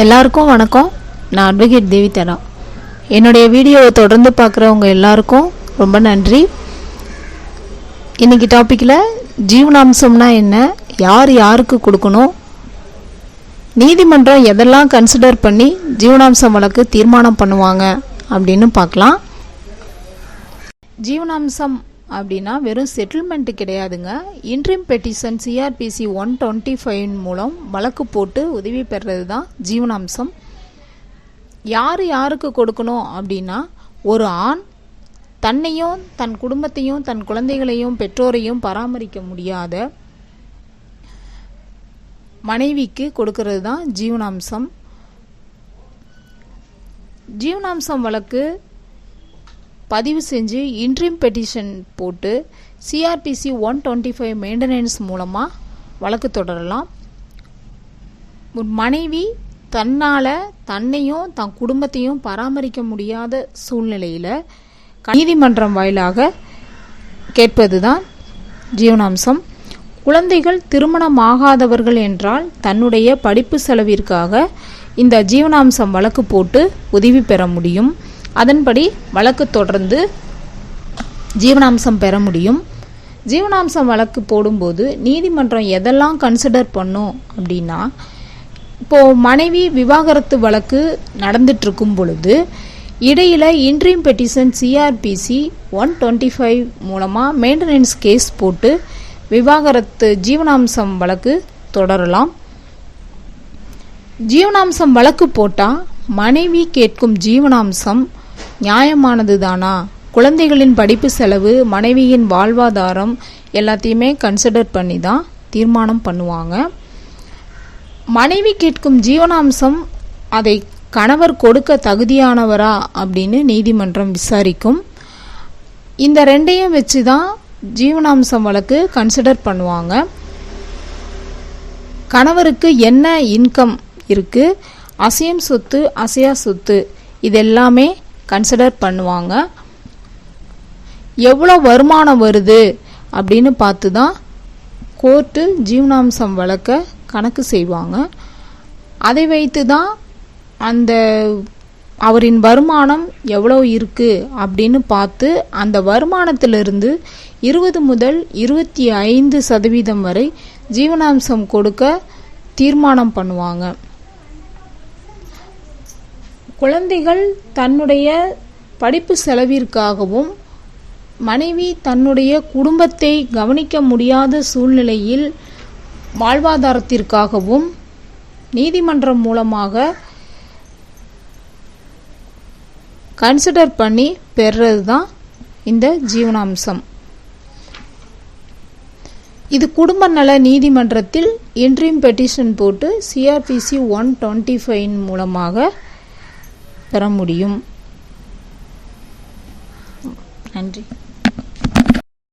எல்லாருக்கும் வணக்கம். நான் அட்வொகேட் தேவிதரா என்னுடைய வீடியோவை தொடர்ந்து பார்க்குறவங்க எல்லாருக்கும் ரொம்ப நன்றி. இன்றைக்கி டாப்பிக்கில் ஜீவனாம்சம்னா என்ன? யார் யாருக்கு கொடுக்கணும்? நீதிமன்றம் எதெல்லாம் கன்சிடர் பண்ணி ஜீவனாம்சம் வழக்கு தீர்மானம் பண்ணுவாங்க அப்படின்னு பார்க்கலாம். ஜீவனாம்சம் அப்படின்னா வெறும் செட்டில்மெண்ட்டு கிடையாதுங்க. Interim petition CrPC one twenty five மூலம் வழக்கு போட்டு உதவி பெறுறது தான் ஜீவனாம்சம். யார் யாருக்கு கொடுக்கணும் அப்படின்னா ஒரு ஆண் தன்னையும் தன் குடும்பத்தையும் தன் குழந்தைகளையும் பெற்றோரையும் பராமரிக்க முடியாத மனைவிக்கு கொடுக்கறது தான் ஜீவனாம்சம். ஜீவனாம்சம் வழக்கு பதிவு செஞ்சு இன்ட்ரீம் பெட்டிஷன் போட்டு CrPC one twenty five maintenance மூலமாக வழக்கு தொடரலாம். ஒரு மனைவி தன்னால் தன்னையும் தன் குடும்பத்தையும் பராமரிக்க முடியாத சூழ்நிலையில் நீதிமன்றம் வாயிலாக கேட்பது தான் ஜீவனாம்சம். குழந்தைகள் திருமணமாகாதவர்கள் என்றால் தன்னுடைய படிப்பு செலவிற்காக இந்த ஜீவனாம்சம் வழக்கு போட்டு உதவி பெற முடியும். அதன்படி வழக்கு தொடர்ந்து ஜீவனாம்சம் பெற முடியும். ஜீவனாம்சம் வழக்கு போடும்போது நீதிமன்றம் எதெல்லாம் கன்சிடர் பண்ணும் அப்படின்னா இப்போது மனைவி விவாகரத்து வழக்கு நடந்துட்டு இருக்கும் பொழுது இடையில் interim petition CrPC one twenty five மூலமாக மெயின்டெனன்ஸ் கேஸ் போட்டு விவாகரத்து ஜீவனாம்சம் வழக்கு தொடரலாம். ஜீவனாம்சம் வழக்கு போட்டால் மனைவி கேட்கும் ஜீவனாம்சம் நியாயமானது தானா குழந்தைகளின் படிப்பு செலவு மனைவியின் வாழ்வாதாரம் எல்லாத்தையுமே கன்சிடர் பண்ணி தான் தீர்மானம் பண்ணுவாங்க. மனைவி கேட்கும் ஜீவனாம்சம் அதை கணவர் கொடுக்க தகுதியானவரா அப்படின்னு நீதிமன்றம் விசாரிக்கும். இந்த ரெண்டையும் வச்சு தான் ஜீவனாம்சம் வழக்கு கன்சிடர் பண்ணுவாங்க. கணவருக்கு என்ன இன்கம் இருக்குது அசையும் சொத்து அசையா சொத்து இது எல்லாமே கன்சிடர் பண்ணுவாங்க. எவ்வளோ வருமானம் வருது அப்படின்னு பார்த்து தான் கோர்ட்டு ஜீவனாம்சம் வழக்க கணக்கு செய்வாங்க. அதை வைத்து தான் அந்த அவரின் வருமானம் எவ்வளோ இருக்குது அப்படின்னு பார்த்து அந்த வருமானத்திலிருந்து இருபது முதல் இருபத்தி ஐந்து சதவீதம் வரை ஜீவனாம்சம் கொடுக்க தீர்மானம் பண்ணுவாங்க. குழந்தைகள் தன்னுடைய படிப்பு செலவிற்காகவும் மனைவி தன்னுடைய குடும்பத்தை கவனிக்க முடியாத சூழ்நிலையில் வாழ்வாதாரத்திற்காகவும் நீதிமன்றம் மூலமாக கன்சிடர் பண்ணி பெறுறது தான் இந்த ஜீவனாம்சம். இது குடும்ப நல நீதிமன்றத்தில் இன்ட்ரீம் பெட்டிஷன் போட்டு சிஆர்பிசி ஒன் டுவெண்ட்டி ஃபைவ் மூலமாக பெற முடியும் நன்றி.